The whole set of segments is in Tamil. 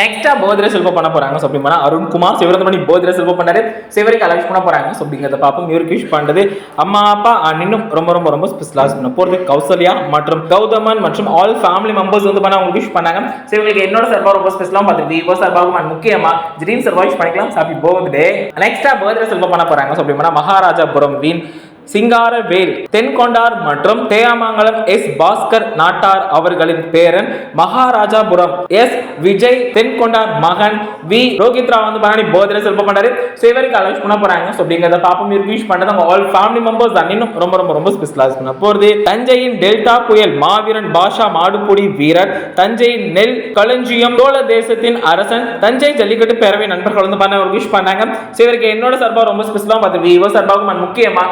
நெக்ஸ்டா போதிர செல்வம் பண்ண போறாங்க. ஸோ அப்படின்னா அருண்குமார் சிவரந்தமணி போதிர செல்வம் பண்ணாரு. சிவருக்கு அலெக்ட் பண்ண போறாங்க. ஸோ அப்படிங்கிறத பார்ப்போம். இவருக்கு விஷ் பண்றது அம்மா அப்பா and இன்னும் ரொம்ப ரொம்ப ரொம்ப ஸ்பெஷலாக பண்ண போறது கௌசல்யா மற்றும் கௌதமன் மற்றும் ஆல் ஃபேமிலி மெம்பர்ஸ் வந்து பண்ண அவங்க விஷ் பண்ணாங்க. ஸோ இவங்களுக்கு என்னோட சார்பாக ரொம்ப ஸ்பெஷலாக பார்த்துருக்கு இவோ சார்பாகவும் அண்ட் முக்கியமா ஜிரீன் சார்பாக விஷ் பண்ணிக்கலாம். ஹாப்பி பர்த்டே நெக்ஸ்டா போதிர செல்வம் பண்ண போறாங்க. ஸோ அப்படின்னா மகாராஜாபுரம் வீண் சிங்காரவேல் தென்கொண்டார் மற்றும் தேயாமங்கலம் எஸ். பாஸ்கர் நாட்டார் அவர்களின் பேரன் மகாராஜாபுரம் எஸ். விஜய் தென்கொண்டார் மகன் வி. ரோஹித்ரா வந்து பண்ணி போதிர செல்ப பண்ணாரு ஸோ இவருக்கு அலௌஸ் பண்ண போறாங்க. ஸோ அப்படிங்கிறத பாப்பம் இருக்கு யூஸ் பண்ணது அவங்க ஆல் ஃபேமிலி மெம்பர்ஸ் தான். இன்னும் ரொம்ப ரொம்ப ரொம்ப ஸ்பெஷலாக பண்ண போகிறது தஞ்சையின் டெல்டா புயல் மாவீரன் பாஷா மாடுபுடி வீரர் தஞ்சையின் நெல் களஞ்சியம் சோழ தேசத்தின் அரசன் தஞ்சை ஜல்லிக்கட்டு பேரவை நண்பர்கள் வந்து பண்ண ஒரு விஷ் பண்ணாங்க. ஸோ இவருக்கு என்னோட சார்பாக ரொம்ப ஸ்பெஷலாக பார்த்து விவோ சார்பாகவும் முக்கியமாக முக்கியமா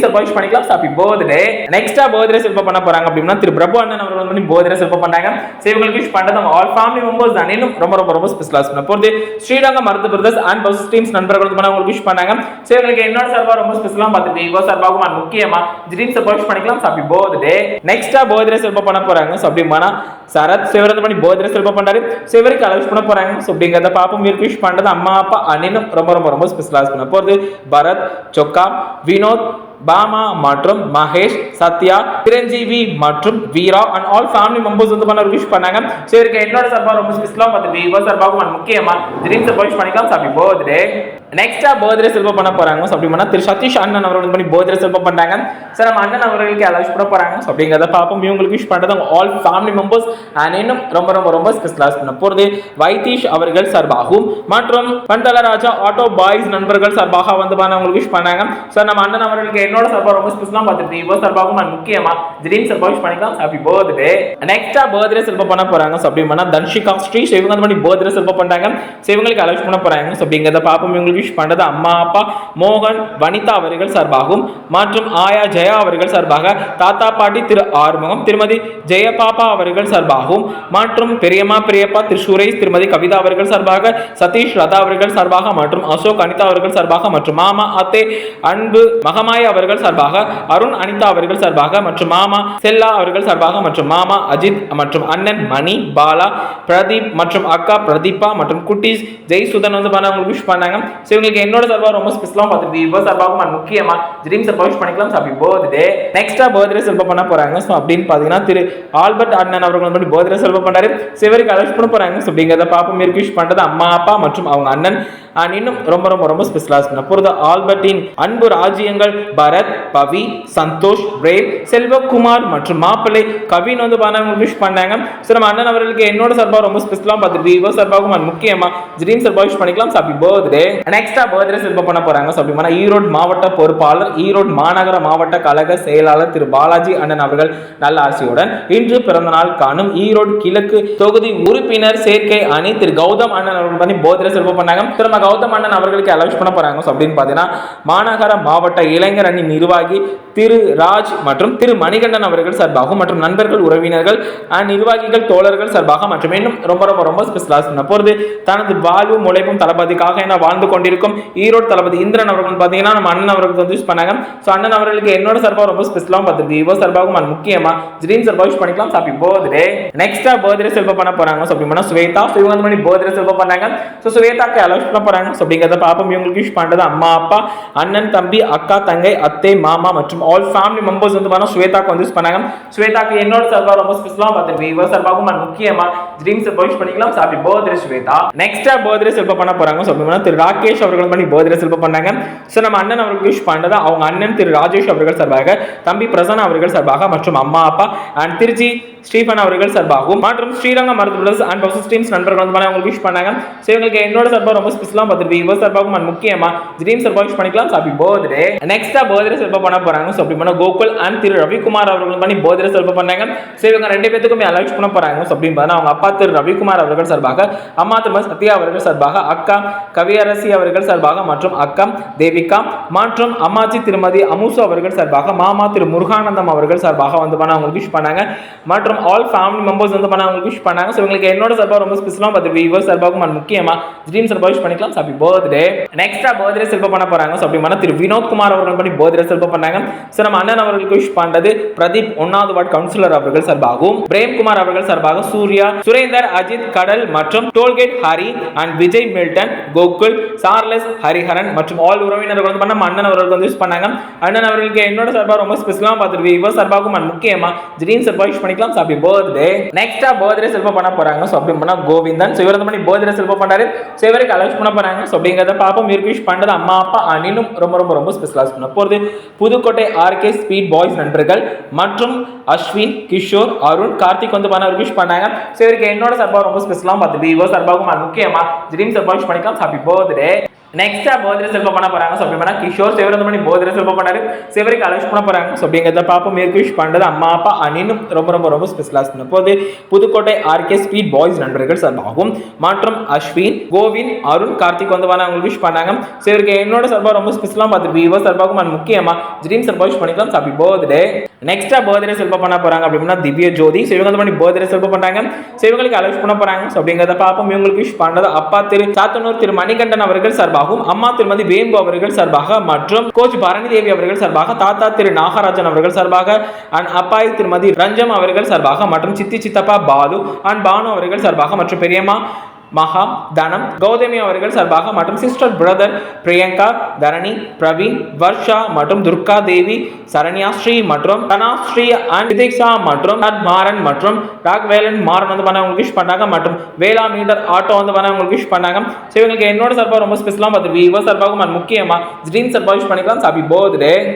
திடீர்னு சார்பாக பண்ணிக்கலாம் ஹாப்பி பர்த்டே நெக்ஸ்டா பர்த்டே செல்ப பண்ண போறாங்க அப்படின்னா திரு பிரபு அண்ணன் அவர்கள் வந்து பர்த்டே செல்ப பண்ணாங்க. ஸோ இவங்களுக்கு விஷ் பண்ணது ஆல் ஃபேமிலி மெம்பர்ஸ் தான். இன்னும் ரொம்ப ரொம்ப ரொம்ப ஸ்பெஷலாக பண்ண போகிறது Srirangam மருத்து brothers and bus teams நண்பர்கள் வந்து பண்ண உங்களுக்கு விஷ் பண்ணாங்க. ஸோ இவங்களுக்கு என்னோட சார்பாக ரொம்ப ஸ்பெஷலாக பார்த்துட்டு விவோ சார்பாகவும் அண்ட் முக்கியமா திடீர்னு சார்பாக பண்ணிக்கலாம் பண்ணிக்கலாம் ஹாப்பி பர்த்டே நெக்ஸ்டா பர்த்டே செல்ப பண்ண போறாங்க. ஸோ அப்படின்னா சரத் சிவரந்து பண்ணி பர்த்டே செல்ப பண்றாரு. சிவருக்கு இவருக்கு அலவுஸ் பண்ண போறாங்க. ஸோ அப்படிங்கிறத பாப்போம் இவருக்கு விஷ் பண்றது அம்மா அப்பா அண்ணனும் ரொம்ப ரொம்ப ரொம்ப ஸ்பெஷலாக பண்ண போகிறது பரத் சொக்கா வினோத் பாமா மற்றும் மகேஷ் சத்யா சிரஞ்சீவி மற்றும் Veera and all family members வந்து பண்ண விஷ் பண்ணாங்க. சரி என்னோட சார்பாக ரொம்ப ஸ்பெஷலாக பார்த்து விவோ சார்பாகவும் முக்கியமாக முக்கியமா ட்ரீம் சார்பாக விஷ் பண்ணிக்கலாம் ஹாப்பி பர்த்டே நெக்ஸ்டா பர்த்டே செல்வம் பண்ண போறாங்க. ஸோ அப்படி பண்ணா திரு சதீஷ் அண்ணன் அவர்கள் பண்ணி பர்த்டே செல்வம் பண்ணாங்க சார் நம்ம அண்ணன் அவர்களுக்கு அலவுஸ் பண்ண போறாங்க. ஸோ அப்படிங்கிறத பார்ப்போம். இவங்களுக்கு விஷ் பண்றது ஆல் ஃபேமிலி மெம்பர்ஸ் அண்ட் இன்னும் ரொம்ப ரொம்ப ரொம்ப ஸ்பெஷலாக பண்ண போகிறது வைத்தீஷ் அவர்கள் சார்பாகவும் மற்றும் பந்தலராஜா ஆட்டோ பாய்ஸ் நண்பர்கள் சார்பாக வந்து அவங்களுக்கு விஷ் பண்ணாங்க. சார் நம்ம அண்ணன் அவர்களுக்கு என்னோட சார்பாக ரொம்ப ஸ்பெஷலாக பார்த்துட்டு இவ்வளோ சார்பாகவும் நான் முக்கியமா திடீர் சார்பாக விஷ் பண்ணிக்கலாம். ஹாப்பி பர்த்டே நெக்ஸ்டா பர்த்டே செல்வம் பண்ண போறாங்க. ஸோ அப்படி பண்ணா தன்ஷிகா ஸ்ரீ. ஸோ இவங்க வந்து பண்ணி பர்த்டே செல்வம் பண்ணாங்க ஸோ இவங்களுக்கு அலவுஸ் பண்ண போறாங்க. ஸோ அப்படிங்கிறத பார்ப்போம். இவங்களுக்கு விஷ் பண்றது அம்மா அப்பா மோகன் வனிதா அவர்கள் சார்பாகவும் மற்றும் ஆயா ஜெயா அவர்கள் சார்பாக தாத்தா பாட்டி திரு ஆறுமுகம் திருமதி ஜெயபாபா அவர்கள் சார்பாகவும் மற்றும் பெரியம்மா பெரியப்பா திரு சுரேஷ் திருமதி கவிதா அவர்கள் சார்பாக சதீஷ் லதா அவர்கள் சார்பாக மற்றும் அசோக் அனிதா அவர்கள் சார்பாக மற்றும் மாமா அத்தே அன்பு மகமாய் அவர்கள் சார்பாக அருண் அனிதா அவர்கள் சார்பாக மற்றும் மாமா செல்லா அவர்கள் சார்பாக மற்றும் மாமா அஜித் மற்றும் அண்ணன் மணி பாலா பிரதீப் மற்றும் அக்கா பிரதீபா மற்றும் குட்டீஸ் ஜெய் சுதன் வந்து பண்ண அவங்களுக்கு விஷ் பண்ணாங்க. ஸோ இவங்களுக்கு என்னோட சார்பாக ரொம்ப ஸ்பெஷலாக பார்த்துருக்கு இவ்வளோ சார்பாகவும் நான் முக்கியமாக ட்ரீம் சார்பாக விஷ் பண்ணிக்கலாம் ஹாப்பி பர்த்டே நெக்ஸ்ட்டாக பர்த்டே செல்வம் பண்ண போகிறாங்க ஸோ அப்படின்னு பார்த்தீங்கன்னா திரு ஆல்பர்ட் அண்ணன் அவர்கள் வந்து பண்ணி பர்த்டே செல்வ பண்ணாரு சிவருக்கு அலெக்ட் பண்ண போகிறாங்க ஸோ அப்படிங்கிறத பாப்பா மேற்கு விஷ் பண்ணுறது அம்மா அப்பா மற்றும் அவங்க அண்ணன். அண்ட் இன்னும் ரொம்ப ரொம்ப ரொம்ப ஸ்பெஷலாக பண்ண போகிறது ஆல்பர்ட்டின் அன்பு ராஜ்யங்கள் பரத் பவி சந்தோஷ் பிரேம் செல்வகுமார் மற்றும் மாப்பிள்ளை கவின் வந்து பண்ண விஷ் பண்ணாங்க. ஸோ நம்ம அண்ணன் அவர்களுக்கு என்னோட சார்பாக ரொம்ப ஸ்பெஷலாக பார்த்துட்டு இவோ சார்பாகவும் அண்ட் முக்கியமா ஜிரீன் சார்பாக விஷ் பண்ணிக்கலாம். ஹாப்பி பர்த்டே நெக்ஸ்டா பர்த்டே செல்வம் பண்ண போறாங்க. ஸோ அப்படி ஈரோடு மாவட்ட பொறுப்பாளர் ஈரோடு மாநகர மாவட்ட கழக செயலாளர் திரு பாலாஜி அண்ணன் அவர்கள் நல்ல ஆசையுடன் இன்று பிறந்த நாள் காணும் ஈரோடு கிழக்கு தொகுதி உறுப்பினர் சேர்க்கை அணி திரு கௌதம் அண்ணன் அவர்கள் பண்ணி பர்த்டே செல்வம் பண்ணாங்க. திரும்ப கௌதம் அண்ணன் அவர்களுக்கு அலவுஸ் பண்ண போறாங்க. ஸோ அப்படின்னு பார்த்தீங்கன்னா மாநகர மாவட்ட இளைஞர் அணி நிர்வாகி திரு ராஜ் மற்றும் திரு மணிகண்டன் அவர்கள் சார்பாகவும் மற்றும் நண்பர்கள் உறவினர்கள் நிர்வாகிகள் தோழர்கள் சார்பாக மற்றும் இன்னும் ரொம்ப ரொம்ப ரொம்ப ஸ்பெஷலாக சொன்ன போகிறது தனது வாழ்வும் உழைப்பும் தளபதிக்காக என வாழ்ந்து கொண்டிருக்கும் ஈரோடு தளபதி இந்திரன் அவர்கள் பார்த்தீங்கன்னா நம்ம அண்ணன் அவர்களுக்கு வந்து யூஸ் பண்ணாங்க. ஸோ அண்ணன் அவர்களுக்கு என்னோட சார்பாக ரொம்ப ஸ்பெஷலாக பார்த்துருக்கு. இவோ சார்பாகவும் முக்கியமாக முக்கியமா ட்ரீம் சார்பாக யூஸ் பண்ணிக்கலாம். சாப்பி போதே நெக்ஸ்டா பர்த்டே செல்வ பண்ண போகிறாங்க ஸோ அப்படி சுவேதா. ஸோ இவங்க மணி பர்த்டே செல்வ பண்ணாங்க. ஸோ சுவேதாக்கு அலோஸ் பண்ண போகிறாங்க ஸோ அப்படிங்கிறத பாப்பம். இவங்களுக்கு யூஸ் பண்ணுறது அம்மா அப்பா அண்ணன் தம்பி அக்கா தங்கை அத்தை மாமா மற்றும் ஆல் ஃபேமிலி மெம்பர்ஸ் வந்து பார்த்தா ஸ்வேதாக்கு வந்து யூஸ் பண்ணாங்க. ஸ்வேதாக்கு என்னோட சார்பாக ரொம்ப ஸ்பெஷலாக பார்த்துருக்கு இவர் சர்வாக்கும் நான் முக்கியமா? ட்ரீம்ஸ் சார்பாக பண்ணிக்கலாம். பண்ணிக்கலாம் ஹாப்பி பர்த்டே ஸ்வேதா. நெக்ஸ்டா பர்த்டே செல்ப பண்ண போறாங்க. ஸோ அப்படி திரு ராகேஷ் அவர்கள் பண்ணி பர்த்டே செல்ப பண்ணாங்க. ஸோ நம்ம அண்ணன் அவர்களுக்கு விஷ் பண்ணது அவங்க அண்ணன் திரு ராஜேஷ் அவர்கள் சார்பாக தம்பி பிரசன்னா அவர்கள் சார்பாக மற்றும் அம்மா அப்பா அண்ட் திருச்சி ஸ்டீஃபன் அவர்கள் சார்பாகவும் மற்றும் ஸ்ரீரங்கம் மருத்துவ அண்ட் பஸ் டீம்ஸ் நண்பர்கள் வந்து அவங்களுக்கு விஷ் பண்ணாங்க. ஸோ இவங்களுக்கு என்னோட சார்பாக ரொம்ப ஸ்பெஷலாக ஸ்பெஷலாக பார்த்துட்டு விவோ சார்பாகவும் and முக்கியமா? ட்ரீம் சார்பாக விஷ் பண்ணிக்கலாம். ஹாப்பி பர்த்டே நெக்ஸ்ட்டாக பர்த்டே செல்ப பண்ண போறாங்க. ஸோ அப்படி பண்ண கோகுல் அண்ட் திரு ரவிக்குமார் அவர்கள் பண்ணி போதிர செல்ப பண்ணாங்க. சரி இவங்க ரெண்டு பேத்துக்குமே அலௌ பண்ண போறாங்க. அப்படின்னு பார்த்தா அவங்க அப்பா திரு ரவிக்குமார் அவர்கள் சார்பாக அம்மா திருமதி சத்யா அவர்கள் சார்பாக அக்கா கவியரசி அவர்கள் சார்பாக மற்றும் அக்கா தேவிகா மற்றும் அம்மாச்சி திருமதி அமுசு அவர்கள் சார்பாக மாமா திரு முருகானந்தம் அவர்கள் சார்பாக வந்து பண்ண அவங்களுக்கு விஷ் பண்ணாங்க. மற்றும் ஆல் ஃபேமிலி மெம்பர்ஸ் வந்து பண்ண அவங்களுக்கு விஷ் பண்ணாங்க. ஸோ உங்களுக்கு என்னோட சார்பாக ரொம்ப ஸ்பெஷலாக பார்த்து விவர் சார்பாகவும் முக்கியமாக முக்கியமா ட்ரீம் சார்பாக விஷ் பண்ணிக்கலாம். ஹாப்பி பர்த்டே நெக்ஸ்டா பர்த்டே செல்ப பண்ண போகிறாங்க ஸோ அப்படி பண்ணா திரு வினோத் குமார் அவர்கள் பண்ணி பர்த்டே செல்ப பண்ணாங்க. ஸோ நம்ம அண்ணன் அவர்களுக்கு விஷ் பண்ணுறது பிரதீப் ஒன்னாவது வார்டு கவுன்சிலர் அவர்கள் சார்பாகவும் பிரேம்குமார் அவர்கள் சார்பாக சூர்யா சுரேந்தர் அஜித் கடல் மற்றும் tollgate Hari and Vijay Milton Gokul Charles Hariharan மற்றும் ஆல் உறவினர்கள் வந்து பண்ண நம்ம அண்ணன் அவர்களுக்கு வந்து யூஸ் பண்ணாங்க. அண்ணன் அவர்களுக்கு என்னோட சார்பாக ரொம்ப ஸ்பெஷலாக பார்த்துருவி இவர் சார்பாகவும் and முக்கியமாக ட்ரீம் சார்பாக யூஸ் பண்ணிக்கலாம். ஹாப்பி பர்த்டே நெக்ஸ்ட்டாக பர்த்டே செல்ப பண்ண போகிறாங்க ஸோ அப்படி பண்ணால் கோவிந்தன். ஸோ இவர் வந்து பண்ணி பர்த்டே செல்ப பண்ணாரு ஸோ இவருக்கு அலௌஸ் பண்ண போறாங்க. ஸோ அப்படிங்கிறத பார்ப்போம் இவருக்கு யூஸ் பண்ணுறது அம்மா அப்பா அனிலும் ரொம்ப ரொம்ப ரொம்ப ஸ்பெஷலாக பண்ண போகிறது புதுக்கோட்டை ஆர்கே ஸ்பீட் பாய்ஸ் நண்பர்கள் மற்றும் அஸ்வின் கிஷோர் அருண் கார்த்திக் வந்து பண்ண யூஸ் பண்ணாங்க. ஸோ இவருக்கு என்னோட சார்பாக ரொம்ப ஸ்பெஷலாக பார்த்து இவ சார்பாகவும் and முக்கியமா ட்ரீம் சார்பாக யூஸ் பண்ணிக்கலாம். ஹாப்பி பர்த்டே நெக்ஸ்ட் போதிர செல்ப பண்ண போறாங்க. ஸோ அப்படின்னா கிஷோர் சிவர் வந்து பண்ணி போதிர செல்ப பண்ணாரு. சிவருக்கு அலௌஸ் பண்ண போறாங்க. ஸோ அப்படிங்கிறத பார்ப்போம். மேற்கு விஷ் பண்றது அம்மா அப்பா அனினும் ரொம்ப ரொம்ப ரொம்ப ஸ்பெஷலாக பண்ண போது புதுக்கோட்டை ஆர்கே ஸ்பீட் பாய்ஸ் நண்பர்கள் சார்பாகவும் மற்றும் அஸ்வின் கோவிந்த் அருண் கார்த்திக் வந்து பண்ண அவங்களுக்கு விஷ் பண்ணாங்க. சிவருக்கு என்னோட சார்பாக ரொம்ப ஸ்பெஷலாக பார்த்து விவோ சார்பாகவும் அண்ட் முக்கியமா ட்ரீம் சார்பாக விஷ் பண்ணிக்கலாம். சாப்பி பர்த்டே நெக்ஸ்டா பர்த்டே செல்ப பண்ண போறாங்க. அப்படின்னா திவ்ய ஜோதி. சிவங்க வந்து பண்ணி பர்த்டே செல்ப பண்ணாங்க சிவங்களுக்கு இவங்களுக்கு பண்ண போறாங்க. ஸோ அப்படிங்கிறத பார்ப்போம். இவங்களுக்கு விஷ் பண்றது அப்பா திரு சாத்தனூர் திரு மணிகண்டன் அவர்கள் சார்பாகவும் அம்மா திருமதி வேம்பு அவர்கள் சார்பாக மற்றும் கோச் பரணிதேவி அவர்கள் சார்பாக தாத்தா திரு நாகராஜன் அவர்கள் சார்பாக அண்ட் அப்பாய் திருமதி ரஞ்சம் அவர்கள் சார்பாக மற்றும் சித்தி சித்தப்பா பாலு அண்ட் பானு அவர்கள் சார்பாக மற்றும் பெரியம்மா மகா தனம் கௌதமி அவர்கள் சார்பாக மற்றும் சிஸ்டர் பிரதர் பிரியங்கா தரணி பிரவீன் வர்ஷா மற்றும் துர்கா தேவி சரண்யாஸ்ரீ மற்றும் தனாஸ்ரீ அண்ட் விதிக்ஷா மற்றும் மாறன் மற்றும் ராக்வேலன் மாறன் வந்து பண்ண உங்களுக்கு விஷ் பண்ணாங்க. மற்றும் வேளா மீட்டர் ஆட்டோ வந்து பண்ண உங்களுக்கு விஷ் பண்ணாங்க. ஸோ இவங்களுக்கு என்னோட சார்பாக ரொம்ப ஸ்பெஷலாக பார்த்து விவோ சார்பாகவும் முக்கியமாக முக்கியமா ட்ரீம் சார்பாக விஷ் பண்ணிக்கலாம். சாப்பி போதே